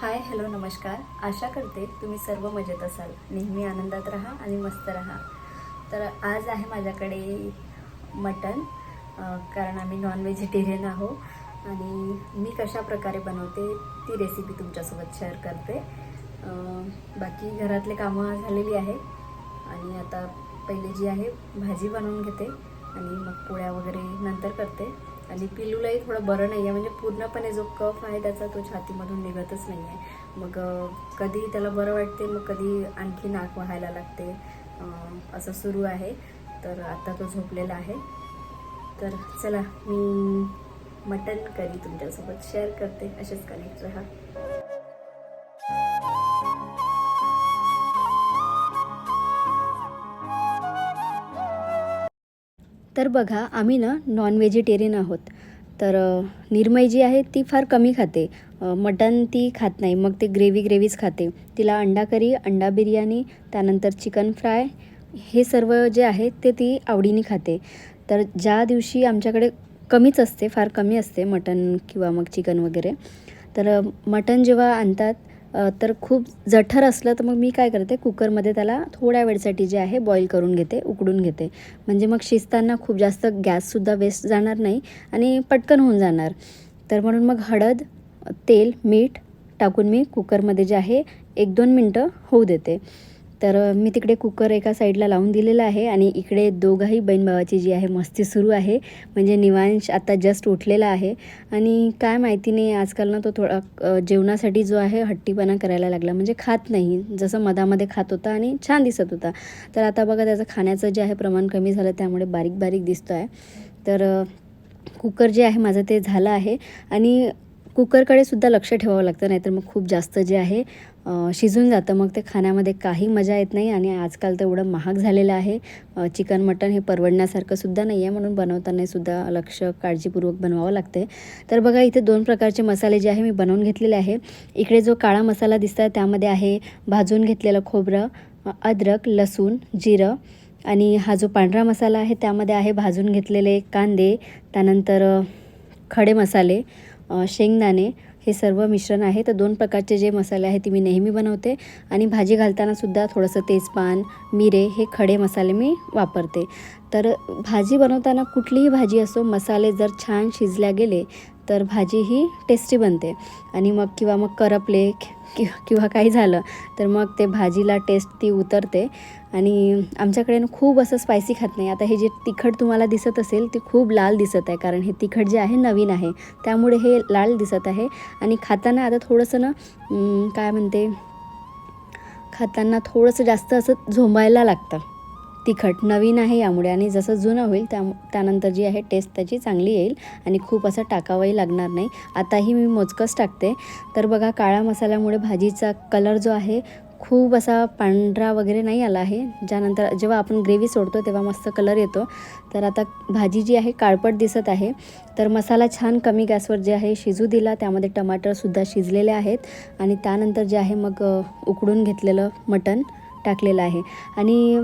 Hi hello नमस्कार. आशा करते तुम्ही सर्व मजेत असाल. नेहमी आनंदात राहा आणि मस्त राहा. तर आज आहे माझ्याकडे मटन कारण आम्ही नॉन व्हेजिटेरियन आहो आणि मी कशा प्रकारे बनवते ती रेसिपी तुमच्यासोबत शेअर करते. बाकी घरातले कामं झालेली आहे आणि आता पहिले जी आहे भाजी बनवून घेते आणि मग पोळ्या वगैरे नंतर करते. आणि पिल्लूलाही थोडं बरं नाही आहे म्हणजे पूर्णपणे जो कफ आहे त्याचा तो छातीमधून निघतच नाही आहे मग कधी त्याला बरं वाटते मग कधी आणखी नाक व्हायला लागते असं सुरू आहे. तर आता तो झोपलेला आहे. तर चला मी मटन करी तुमच्यासोबत. शेअर करते असेच कनेक्ट राहा. तर बघा आम्ही ना नॉन व्हेजिटेरियन आहोत. तर निर्मय जी आहे ती फार कमी खाते. मटन ती खात नाही. मग ते ग्रेव्ही ग्रेव्हीच खाते. तिला अंडा करी अंडा बिर्याणी त्यानंतर चिकन फ्राय हे सर्व जे आहे ते ती आवडीने खाते. तर ज्या दिवशी आमच्याकडे कमीच असते फार कमी असते मटन किंवा मग चिकन वगैरे तर मटन जेव्हा आणतात तर खूप जठर असलं तर मग मी काय करते कुकरमध्ये त्याला थोड्या वेळसाठी जे आहे बॉईल करून घेते उकडून घेते. म्हणजे मग शिजताना खूप जास्त गॅससुद्धा वेस्ट जाणार नाही आणि पटकन होऊन जाणार. तर म्हणून मग हळद तेल मीठ टाकून मी कुकरमध्ये जे आहे एक दोन मिनटं होऊ देते. तर मी तिकडे कुकर एका साईडला लावून दिलेला आहे आणि इकडे दोघाही बहीण भावाची जी आहे मस्ती सुरू आहे. म्हणजे निवांश आता जस्ट उठलेला आहे. आणि काय माहिती नाही आजकाल ना तो थोडा जेवणासाठी जो आहे हट्टीपणा करायला लागला. म्हणजे खात नाही. जसं मधामध्ये खात होता आणि छान दिसत होता. तर आता बघा त्याचं खाण्याचं जे आहे प्रमाण कमी झालं त्यामुळे बारीक बारीक दिसतो आहे तर कुकर जे आहे माझं ते झालं आहे. आणि कुकरकडे सुद्धा लक्ष ठेवावं लागतं नाहीतर मग खूप जास्त जे आहे शिजून जातं. मग ते खाण्यामध्ये काही मजा येत नाही आणि आजकाल तर एवढं महाग झालेलं आहे. चिकन मटन हे परवडण्यासारखं सुद्धा नाही आहे. म्हणून बनवताना सुद्धा लक्ष काळजीपूर्वक बनवावं लागते तर बघा इथे दोन प्रकारचे मसाले जे आहे मी बनवून घेतलेले आहे. इकडे जो काळा मसाला दिसत आहे त्यामध्ये आहे भाजून घेतलेलं खोबरं अद्रक लसूण जिरं आणि हा जो पांढरा मसाला आहे त्यामध्ये आहे भाजून घेतलेले कांदे त्यानंतर खडे मसाले. शेंगदाणे हे सर्व मिश्रण आहे. तर दोन प्रकारचे जे मसाले आहेत ते मी नेहमी बनवते. आणि भाजी घालतानासुद्धा थोडंसं तेजपान मिरे हे खडे मसाले मी वापरते. तर भाजी बनवताना कुठलीही भाजी असो मसाले जर छान शिजल्या गेले तर भाजी ही टेस्टी बनते. आणि मग किंवा मग करपले कि किंवा काही झालं तर मग ते भाजीला टेस्ट ती उतरते. आणि आमच्याकडे ना खूप असं स्पायसी खात नाही. आता हे जे तिखट तुम्हाला दिसत असेल ते खूप लाल दिसत आहे. कारण हे तिखट जे आहे नवीन आहे. त्यामुळे हे लाल दिसत आहे. आणि खाताना आता थोडंसं ना काय म्हणते? खाताना थोडंसं जास्त असं झोंबायला लागतं. तिखट नवीन आहे यामुळे आणि जसं जुनं होईल त्या त्यानंतर जी आहे टेस्ट त्याची चांगली येईल आणि खूप असं टाकावंही लागणार नाही. आताही मी मोजकंच टाकते. तर बघा काळा मसाल्यामुळे भाजीचा कलर जो आहे खूप असा पांढरा वगैरे नाही आला आहे. ज्यानंतर जेव्हा आपण ग्रेव्ही सोडतो तेव्हा मस्त कलर येतो. तर आता भाजी जी आहे काळपट दिसत आहे. तर मसाला छान कमी गॅसवर जे आहे शिजू दिला. त्यामध्ये टमाटरसुद्धा शिजलेले आहेत. आणि त्यानंतर जे आहे मग उकडून घेतलेलं मटण टाकलेलं आहे. आणि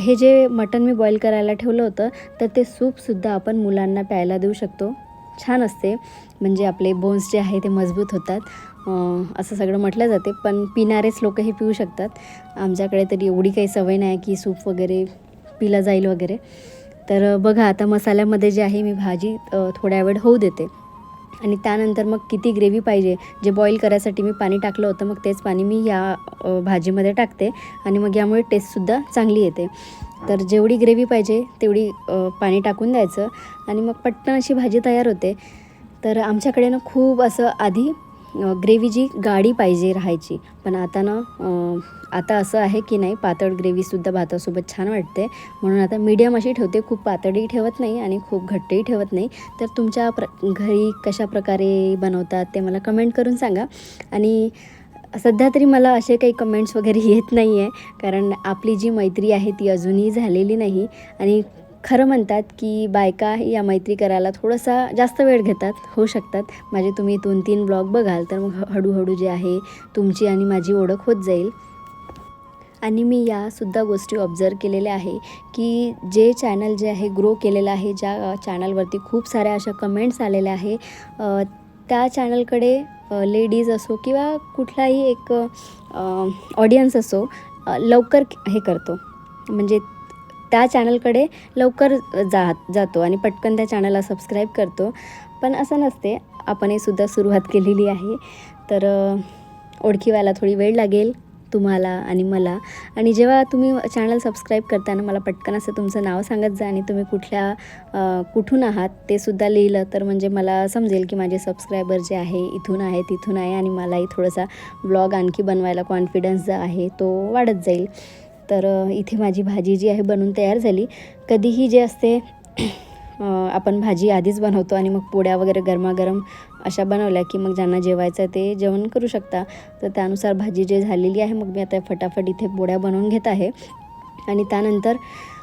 हे जे मटण मी बॉईल करायला ठेवलं होतं तर ते सूपसुद्धा आपण मुलांना प्यायला देऊ शकतो. छान असते. म्हणजे आपले बोन्स जे आहे ते मजबूत होतात. असं सगळं म्हटलं जाते पण पिणारेच लोक हे पिऊ शकतात. आमच्याकडे तरी एवढी काही सवय नाही की सूप वगैरे पिला जाईल वगैरे. तर बघा आता मसाल्यामध्ये जे आहे मी भाजी थोड्या वेळ होऊ देते. आणि त्यानंतर मग किती ग्रेव्ही पाहिजे? जे बॉईल करायसाठी मी पाणी टाकलं होतं मग तेच पाणी मी या भाजीमध्ये टाकते आणि मग यामुळे टेस्टसुद्धा चांगली येते. तर जेवढी ग्रेव्ही पाहिजे तेवढी पाणी टाकून द्यायचं आणि मग पटकन अशी भाजी तयार होते. तर आमच्याकडे ना खूप असं आधी ग्रेव्ही जी पाहिजे राहायची. पण आता ना आता असं आहे की नाही पातळ ग्रेव्हीसुद्धा भातासोबत छान वाटते. म्हणून आता मीडियम अशी ठेवते खूप पातळही ठेवत नाही आणि खूप घट्टही ठेवत नाही. तर तुमच्या प्र घरी कशा प्रकारे बनवतात ते मला कमेंट करून सांगा. आणि सध्या तरी मला असे काही कमेंट्स वगैरे येत नाही आहे कारण आपली जी मैत्री आहे ती अजूनही झालेली नाही. आणि खरं म्हणतात की बायका या मैत्री करायला थोडासा जास्त वेळ घेतात होऊ शकतात. माझे तुम्ही दोन तीन ब्लॉग बघाल तर मग ह- हळूहळू जे आहे तुमची आणि माझी ओळख होत जाईल. आणि मी यासुद्धा गोष्टी ऑब्झर्व केलेल्या आहे की जे चॅनल जे आहे ग्रो केलेलं आहे ज्या चॅनलवरती खूप साऱ्या अशा कमेंट्स आलेल्या आहे त्या चॅनलकडे लेडीज असो किंवा कुठलाही एक ऑडियन्स असो लवकर हे करतो. म्हणजे त्या चॅनलकडे लवकर जा जातो आणि पटकन त्या चॅनलला सबस्क्राईब करतो. पण असं नसते आपणही सुद्धा सुरुवात केलेली आहे. तर ओळखीवायला ओळखी व्हायला थोडी वेळ लागेल तुम्हाला आणि मला. आणि जेव्हा तुम्ही चॅनल सबस्क्राईब करताना मला पटकन असं तुमचं नाव सांगत जा आणि तुम्ही कुठल्या कुठून आहात ते सुद्धा लिहिलं तर म्हणजे मला समजेल की माझे सबस्क्रायबर जे आहे इथून आहे तिथून आहे आणि मलाही थोडासा ब्लॉग आणखी बनवायला कॉन्फिडन्स जो आहे तो वाढत जाईल. तर इथे माझी भाजी जी आहे बनवून तयार झाली. कधीही जे असते आपण भाजी आधीच बनवतो आणि मग पोळ्या वगैरे गरमागरम अशा बनवल्या की मग ज्यांना जेवायचं आहे ते जेवण करू शकता. तर त्यानुसार भाजी जे झालेली आहे मग मी आता फटाफट इथे पोळ्या बनवून घेत आहे. आणि त्यानंतर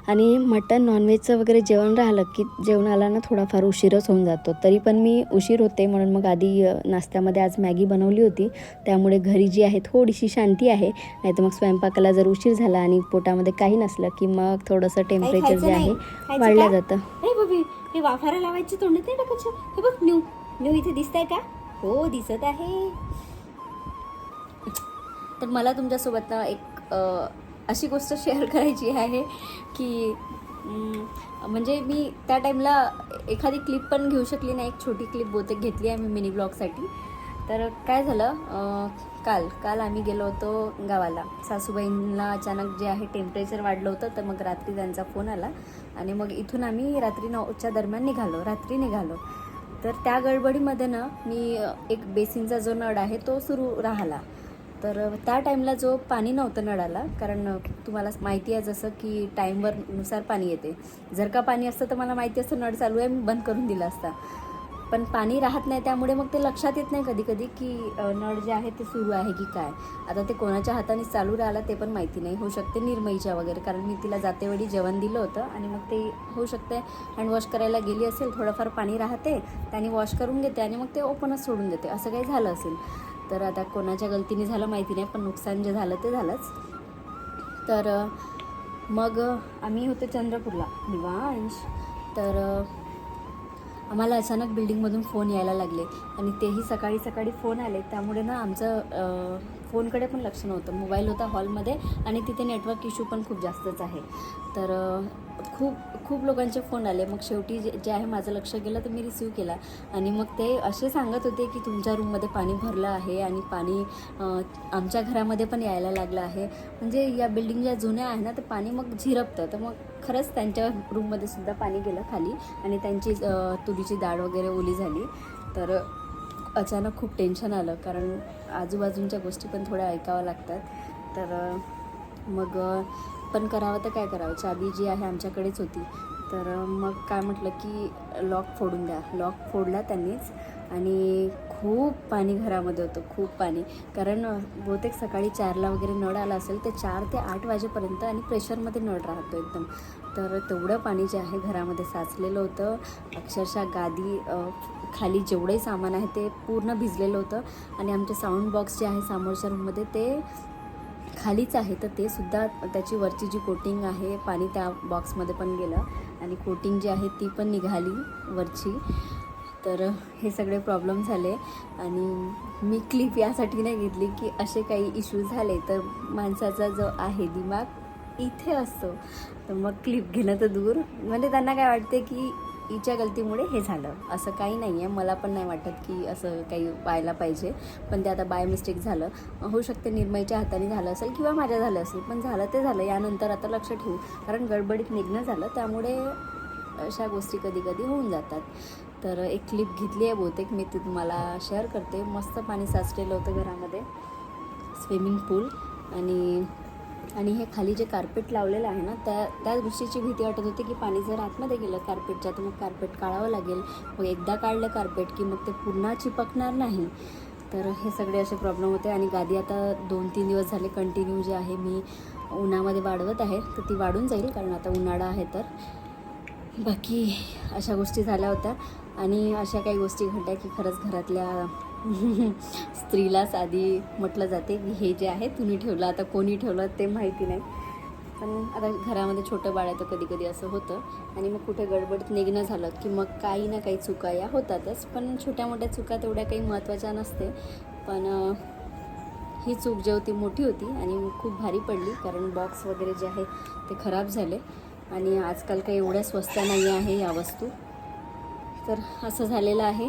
आणि मटन नॉनव्हेजचं वगैरे जेवण राहिलं की जेवणाला ना थोडाफार उशीरच होऊन जातो. तरी पण मी उशीर होते म्हणून मग आधी नाश्त्यामध्ये आज मॅगी बनवली होती. त्यामुळे घरी जी आहे थोडीशी शांती आहे. नाही तर मग स्वयंपाकाला जर उशीर झाला आणि पोटामध्ये काही नसलं की मग थोडंसं टेम्परेचर जे? आहे वाढलं? जातं. हे बबी हे वाफारा लावायची तोंडात नाही टाकायचं हे बघ न्यू न्यू इथे दिसतंय का? हो दिसत आहे. तर मला तुमच्यासोबत ना एक अशी गोष्ट शेअर करायची आहे की म्हणजे मी त्या टाईमला एखादी क्लिप पण घेऊ शकली नाही. एक छोटी क्लिप बहुतेक घेतली आहे मी मिनी ब्लॉगसाठी तर काय झालं काल काल आम्ही गेलो होतो गावाला. सासूबाईंना अचानक जे आहे टेम्परेचर वाढलं होतं तर मग रात्री त्यांचा फोन आला. आणि मग इथून आम्ही रात्री नऊच्या दरम्यान निघालो रात्री निघालो. तर त्या गडबडीमध्ये ना मी एक बेसिनचा जो नळ आहे तो सुरू राहिला. तर त्या टाईमला जो पाणी नव्हतं नळाला कारण तुम्हाला माहिती आहे जसं की टाईमवर नुसार पाणी येते. जर का पाणी असतं तर मला माहिती असतं नळ चालू आहे मी बंद करून दिला असता. पण पाणी राहत नाही त्यामुळे मग ते लक्षात येत नाही कधी कधी की नळ जे आहे ते सुरू आहे की काय. आता ते कोणाच्या हाताने चालू राहिला ते पण माहिती नाही. होऊ शकते निर्मईच्या वगैरे कारण मी तिला जातेवेळी जेवण दिलं होतं आणि मग ते होऊ शकते हँडवॉश करायला गेली असेल थोडंफार पाणी राहते त्याने वॉश करून घेते आणि मग ते ओपनच सोडून देते. असं काही झालं असेल. तर आता कोणाच्या गलतीने झालं माहिती नाही पण नुकसान जे झालं ते झालंच. तर मग आम्ही होतो चंद्रपूरला निवांश. तर आम्हाला अचानक बिल्डिंगमधून फोन यायला लागले आणि तेही सकाळी सकाळी फोन आले. त्यामुळे ना आमचं फोनकडे पण लक्ष नव्हतं. मोबाईल होता हॉलमध्ये आणि तिथे नेटवर्क इश्यू पण खूप जास्तच आहे. तर खूप खूप लोकांचे फोन आले. मग शेवटी जे जे आहे माझं लक्ष गेलं तर मी रिसीव केला. आणि मग ते असे सांगत होते की तुमच्या रूममध्ये पाणी भरलं आहे आणि पाणी आमच्या घरामध्ये पण यायला लागलं आहे. म्हणजे या बिल्डिंग ज्या जुन्या आहे ना ते पाणी मग झिरपतं. तर मग खरंच त्यांच्या रूममध्ये सुद्धा पाणी गेलं खाली आणि त्यांची तुरीची डाळ वगैरे ओली झाली. तर अचानक खूप टेन्शन आलं. कारण आजूबाजूंच्या गोष्टी पण थोड्या ऐकाव्या लागतात. तर मग पण करावं तर काय करावं? चाबी जी आहे आमच्याकडेच होती. तर मग काय म्हटलं की लॉक फोडून द्या. लॉक फोडला त्यांनीच. आणि खूप पाणी घरामध्ये होतं खूप पाणी. कारण बहुतेक सकाळी चारला वगैरे नळ आला असेल ते चार ते आठ वाजेपर्यंत आणि प्रेशरमध्ये नळ राहतो एकदम. तर तेवढं पाणी जे आहे घरामध्ये साचलेलं होतं. अक्षरशः गादी खाली जेवढंही सामान आहे ते पूर्ण भिजलेलं होतं. आणि आमचे साऊंड बॉक्स जे आहे समोरच्या रूममध्ये ते खालीच आहे तर ते सुद्धा त्याची वरची जी कोटिंग आहे पाणी त्या बॉक्समध्ये पण गेलं. आणि कोटिंग जी आहे ती पण निघाली वरची. तर हे सगळे प्रॉब्लेम झाले. आणि मी क्लिप यासाठी नाही घेतली की असे काही इश्यू झाले तर माणसाचा जो आहे दिमाग इथे असतो. तर मग क्लिप घेणं तर दूर. म्हणजे त्यांना काय वाटते की हिच्या गलतीमुळे हे झालं. असं काही नाही आहे मला पण नाही वाटत की असं काही व्हायला पाहिजे. पण ते आता बाय मिस्टेक झालं. होऊ शकते निर्मयच्या हाताने झालं असेल किंवा माझ्या झालं असेल. पण झालं ते झालं. यानंतर आता लक्ष ठेवू. कारण गडबडीत निघणं झालं. त्यामुळे अशा गोष्टी कधी कधी होऊन जातात. तर एक क्लिप घेतली आहे बहुतेक. मी ती तुम्हाला शेअर करते. मस्त पाणी साचलेलं होतं घरामध्ये. स्विमिंग पूल आणि आणि हे खाली जे कार्पेट लावलेलं आहे ना त्या त्याच गोष्टीची भीती वाटत होती की पाणी जर आतमध्ये गेलं कार्पेटच्या तर मग कार्पेट काढावं लागेल. मग एकदा काढलं कार्पेट की मग ते पुन्हा चिपकणार नाही. तर हे सगळे असे प्रॉब्लेम होते. आणि गादी आता दोन तीन दिवस झाले कंटिन्यू जे आहे मी उन्हामध्ये वाढवत आहे. तर ती वाढून जाईल कारण आता उन्हाळा आहे तर. बाकी अशा गोष्टी झाल्या होत्या. आणि अशा काही गोष्टी घडल्या की खरंच घरातल्या स्त्रीलाच आधी म्हटलं जाते की हे जे आहे तुम्ही ठेवलं आता कोणी ठेवलं ते माहिती नाही. पण आता घरामध्ये छोटं बाळ आहे तर कधी कधी असं होतं. आणि मग कुठे गडबडीत निघणं झालं की मग काही ना काही चुका या होतातच. पण छोट्या मोठ्या चुका तेवढ्या काही महत्त्वाच्या नसते. पण ही चूक जी होती मोठी होती आणि खूप भारी पडली कारण बॉक्स वगैरे जे आहे ते खराब झाले. आणि आजकाल काही एवढ्या स्वस्त नाही आहे या वस्तू. तर असं झालेलं आहे.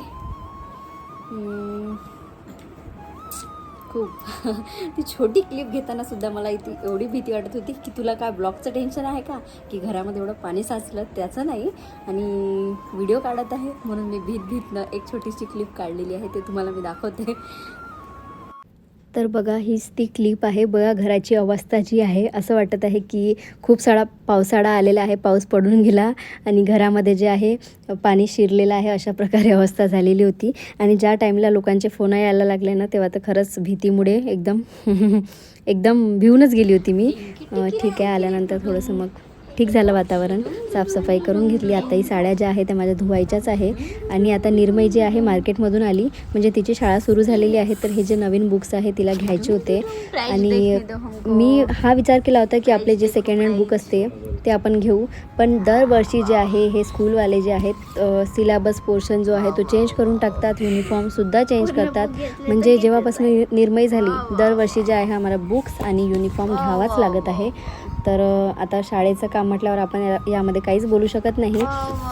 खूप. ती छोटी क्लिप घेताना सुद्धा मला इथे एवढी भीती वाटत होती की तुला काय ब्लॉगचं टेन्शन आहे का? की घरामध्ये एवढं पाणी साचलं त्याचं नाही. आणि व्हिडिओ काढत आहे म्हणून मी भीत भीतनं एक छोटीशी क्लिप काढलेली आहे ते तुम्हाला मी दाखवते. तर बघा हीच ती क्लिप आहे. बघा घराची अवस्था जी आहे असं वाटत आहे की खूप सारा पावसाळा आलेला आहे पाऊस पडून गेला आणि घरामध्ये जे आहे पाणी शिरलेलं आहे अशा प्रकारे अवस्था झालेली होती. आणि ज्या टाईमला लोकांचे फोन यायला लागले ना तेव्हा तर खरंच भीतीमुळे एकदम एकदम भिवूनच गेली होती मी. ठीक आहे आल्यानंतर थोडंसं मग ठीक झालं वातावरण. साफसफाई करून घेतली. आता ही साड्या ज्या आहे त्या माझ्या धुवायच्याच आहे. आणि आता निर्मय जी आहे मार्केटमधून आली. म्हणजे तिची शाळा सुरू झालेली आहे. तर हे जे नवीन बुक्स आहे तिला घ्यायचे होते. आणि मी हा विचार केला होता की आपले जे सेकंड हँड बुक असते ते आपण घेऊ. पण दरवर्षी जे आहे हे स्कूलवाले जे आहेत सिलेबस पोर्शन जो आहे तो चेंज करून टाकतात. युनिफॉर्मसुद्धा चेंज करतात. म्हणजे जेव्हापासून नि- निर्मय झाली दरवर्षी जे आहे आम्हाला बुक्स आणि युनिफॉर्म घ्यावाच लागत आहे. तर आता शाळेचं काम म्हटल्यावर आपण या- यामध्ये काहीच बोलू शकत नाही.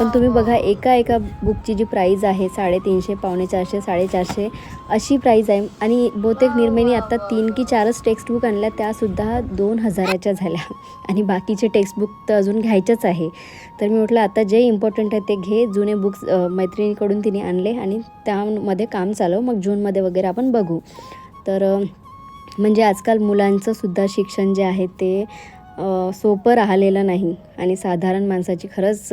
पण तुम्ही बघा एका एका बुकची जी प्राईज आहे साडेतीनशे पावणे चारशे साडेचारशे अशी प्राईज आहे. आणि बहुतेक निर्मयनी आता तीन की चारच टेक्स्टबुक आणल्या त्यासुद्धा दोन हजाराच्या झाल्या. आणि बाकीचे टेक्स्टबुक तर अजून घ्यायचंच आहे. तर मी म्हटलं आता जे इम्पॉर्टंट आहे ते घे. जुने बुक्स मैत्रिणीकडून तिने आणले आणि त्यामध्ये काम चालव. मग जूनमध्ये वगैरे आपण बघू. तर म्हणजे आजकाल मुलांचं सुद्धा शिक्षण जे आहे ते सोपं राहिलेलं नाही. आणि साधारण माणसाची खरंच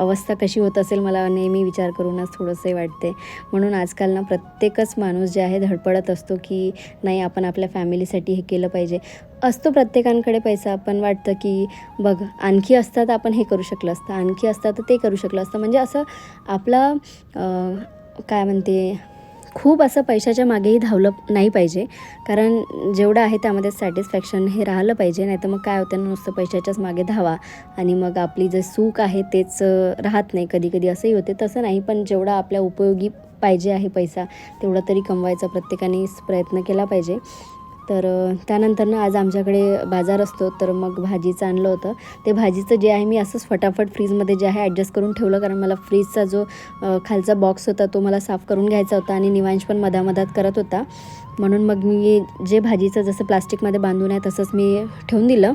अवस्था कशी होत असेल मला नेहमी विचार करूनच थोडंसं वाटते. म्हणून आजकाल ना प्रत्येकच माणूस जे आहे धडपडत असतो की नाही आपण आपल्या फॅमिलीसाठी हे केलं पाहिजे. असतो प्रत्येकांकडे पैसा पण वाटतं की बघ आणखी असतात आपण हे करू शकलं असतं आणखी असतात तर ते करू शकलं असतं. म्हणजे असं आपला काय म्हणते खूप असं पैशाच्या मागेही धावलं नाही पाहिजे. कारण जेवढं आहे त्यामध्ये सॅटिस्फॅक्शन हे राहिलं पाहिजे नाही तर मग काय होतं ना नुसतं पैशाच्याच मागे धावा. आणि मग आपली जे सुख आहे तेच राहत नाही. कधी कधी असंही होते तसं नाही. पण जेवढा आपल्या उपयोगी पाहिजे आहे पैसा तेवढा तरी कमवायचा प्रत्येकाने प्रयत्न केला पाहिजे. तर त्यानंतर ना आज आमच्याकडे बाजार असतो. तर मग भाजीचं आणलं होतं. ते भाजीचं जे आहे मी असंच फटाफट फ्रीजमध्ये जे आहे ॲडजस्ट करून ठेवलं. कारण मला फ्रीजचा जो खालचा बॉक्स होता तो मला साफ करून घ्यायचा होता आणि निवांश पण मधामधात करत होता. म्हणून मग मी जे भाजीचं जसं प्लास्टिकमध्ये बांधून आहे तसंच मी ठेवून दिलं.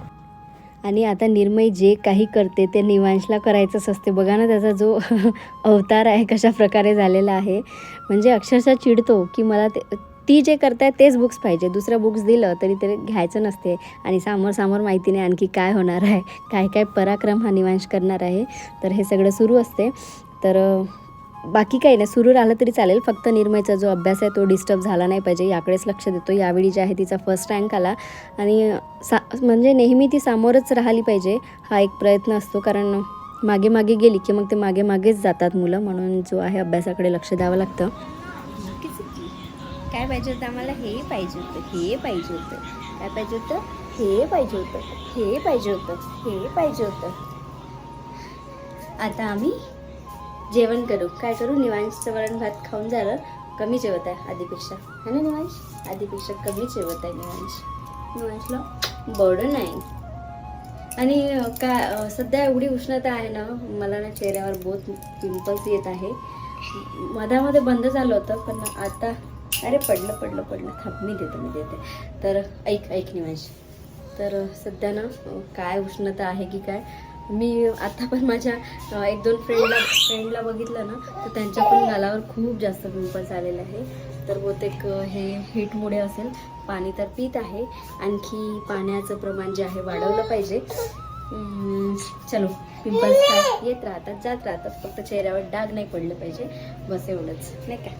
आणि आता निर्मय जे काही करते ते निवांशला करायचंच असते. बघा ना त्याचा जो अवतार आहे कशा प्रकारे झालेला आहे. म्हणजे अक्षरशः चिडतो की मला ते ती जे करताय तेच बुक्स पाहिजे. दुसरं बुक्स दिलं तरी ते घ्यायचं नसते. आणि समोर समोर माहिती नाही आणखी काय होणार आहे. काय काय पराक्रम हा निवांश करणार आहे. तर हे सगळं सुरू असते. तर बाकी काही नाही. सुरू राहिलं तरी चालेल. फक्त निर्मयचा जो अभ्यास आहे तो डिस्टर्ब झाला नाही पाहिजे. याकडेच लक्ष देतो. यावेळी जे आहे तिचा फर्स्ट रँक आला. आणि सा म्हणजे नेहमी ती समोरच राहिली पाहिजे हा एक प्रयत्न असतो. कारण मागे मागे गेली की मग ते मागे मागेच जातात मुलं. म्हणून जो आहे अभ्यासाकडे लक्ष द्यावं लागतं. काय पाहिजे होतं आम्हाला? हे पाहिजे होतं हे पाहिजे होतं. काय पाहिजे होतं? हे पाहिजे होतं हे पाहिजे होतं हे पाहिजे होतं. आता आम्ही जेवण करू. काय करू? निवांशचं वरण भात खाऊन झालं. कमी जेवत आहे आधीपेक्षा. है ना निवांश आधीपेक्षा कमी जेवत आहे निवांश निवांशला बर्डन आहे आणि का सध्या एवढी उष्णता आहे ना मला ना चेहऱ्यावर बहुत पिंपल्स येत आहे. मधामध्ये बंद झालं होतं पण आता अरे पडलं पडलं पडलं. थांब मी देते मी देते. तर ऐक ऐक निवांश. तर सध्या ना काय उष्णता आहे की काय? मी आता पण माझ्या एक दोन फ्रेंडला फ्रेंडला बघितलं ना तर त्यांच्या पण गालावर खूप जास्त पिंपल्स आलेले आहे. तर बहुतेक हे हीटमुळे असेल पाणी तर पित आहे. आणखी पाण्याचं प्रमाण जे आहे वाढवलं पाहिजे. चलो पिंपल्स येत राहतात जात राहतात. फक्त चेहऱ्यावर डाग नाही पडलं पाहिजे. बस एवढंच. नाही का?